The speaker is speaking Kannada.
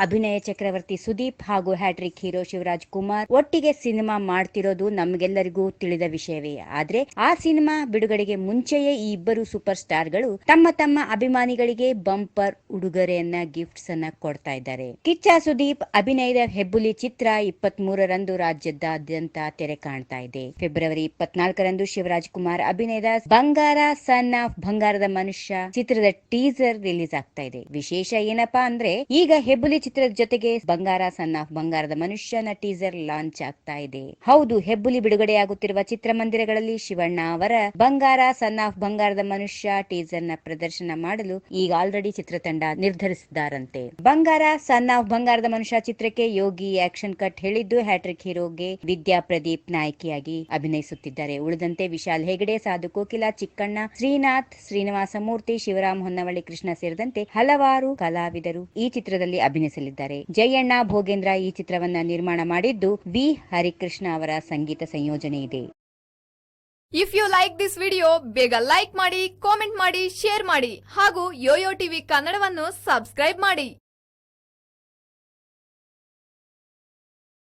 ಅಭಿನಯ ಚಕ್ರವರ್ತಿ ಸುದೀಪ್ ಹಾಗೂ ಹ್ಯಾಟ್ರಿಕ್ ಹೀರೋ ಶಿವರಾಜ್ ಕುಮಾರ್ ಒಟ್ಟಿಗೆ ಸಿನಿಮಾ ಮಾಡ್ತಿರೋದು ನಮ್ಗೆಲ್ಲರಿಗೂ ತಿಳಿದ ವಿಷಯವೇ. ಆದ್ರೆ ಆ ಸಿನಿಮಾ ಬಿಡುಗಡೆಗೆ ಮುಂಚೆಯೇ ಈ ಇಬ್ಬರು ಸೂಪರ್ ಸ್ಟಾರ್ಗಳು ತಮ್ಮ ತಮ್ಮ ಅಭಿಮಾನಿಗಳಿಗೆ ಬಂಪರ್ ಉಡುಗೊರೆಯನ್ನ ಗಿಫ್ಟ್ಸ್ ಅನ್ನ ಕೊಡ್ತಾ ಇದ್ದಾರೆ. ಕಿಚ್ಚ ಸುದೀಪ್ ಅಭಿನಯದ ಹೆಬ್ಬುಲಿ ಚಿತ್ರ ಇಪ್ಪತ್ತ್ ಮೂರರಂದು ರಾಜ್ಯದಾದ್ಯಂತ ತೆರೆ ಕಾಣ್ತಾ ಇದೆ. ಫೆಬ್ರವರಿ ಇಪ್ಪತ್ನಾಲ್ಕರಂದು ಶಿವರಾಜ್ ಕುಮಾರ್ ಅಭಿನಯದ ಬಂಗಾರ ಸನ್ ಆಫ್ ಬಂಗಾರದ ಮನುಷ್ಯ ಚಿತ್ರದ ಟೀಸರ್ ರಿಲೀಸ್ ಆಗ್ತಾ ಇದೆ. ವಿಶೇಷ ಏನಪ್ಪಾ ಅಂದ್ರೆ ಈಗ ಹೆಬ್ಬುಲಿ ಚಿತ್ರದ ಜೊತೆಗೆ ಬಂಗಾರ ಸನ್ ಆಫ್ ಬಂಗಾರದ ಮನುಷ್ಯನ ಟೀಸರ್ ಲಾಂಚ್ ಆಗ್ತಾ ಇದೆ. ಹೌದು, ಹೆಬ್ಬುಲಿ ಬಿಡುಗಡೆಯಾಗುತ್ತಿರುವ ಚಿತ್ರಮಂದಿರಗಳಲ್ಲಿ ಶಿವಣ್ಣ ಅವರ ಬಂಗಾರ ಸನ್ ಆಫ್ ಬಂಗಾರದ ಮನುಷ್ಯ ಟೀಸರ್ನ ಪ್ರದರ್ಶನ ಮಾಡಲು ಈಗ ಆಲ್ರೆಡಿ ಚಿತ್ರತಂಡ ನಿರ್ಧರಿಸಿದ್ದಾರಂತೆ. ಬಂಗಾರ ಸನ್ ಆಫ್ ಬಂಗಾರದ ಮನುಷ್ಯ ಚಿತ್ರಕ್ಕೆ ಯೋಗಿ ಆಕ್ಷನ್ ಕಟ್ ಹೇಳಿದ್ದು ಹ್ಯಾಟ್ರಿಕ್ ಹೀರೋಗೆ ವಿದ್ಯಾ ಪ್ರದೀಪ್ ನಾಯಕಿಯಾಗಿ ಅಭಿನಯಿಸುತ್ತಿದ್ದಾರೆ. ಉಳಿದಂತೆ ವಿಶಾಲ್ ಹೆಗಡೆ, ಸಾಧು ಕೋಕಿಲ, ಚಿಕ್ಕಣ್ಣ, ಶ್ರೀನಾಥ್, ಶ್ರೀನಿವಾಸ ಮೂರ್ತಿ, ಶಿವರಾಮ್ ಹೊನ್ನವಳ್ಳಿ ಕೃಷ್ಣ ಸೇರಿದಂತೆ ಹಲವಾರು ಕಲಾವಿದರು ಈ ಚಿತ್ರದಲ್ಲಿ ಅಭಿನಯಿಸಲಿದ್ದಾರೆ ಜಯಣ್ಣ ಭೋಗೇಂದ್ರ ಈ ಚಿತ್ರವನ್ನ ನಿರ್ಮಾಣ ಮಾಡಿದ್ದು ವಿ. ಹರಿಕೃಷ್ಣ ಅವರ ಸಂಗೀತ ಸಂಯೋಜನೆ ಇದೆ. If you like this video ಬೇಗ ಲೈಕ್ ಮಾಡಿ ಕಾಮೆಂಟ್ ಮಾಡಿ ಶೇರ್ ಮಾಡಿ ಹಾಗೂ ಯೋಯೋ ಟಿವಿ ಕನ್ನಡವನ್ನು ಸಬ್ಸ್ಕ್ರೈಬ್ ಮಾಡಿ.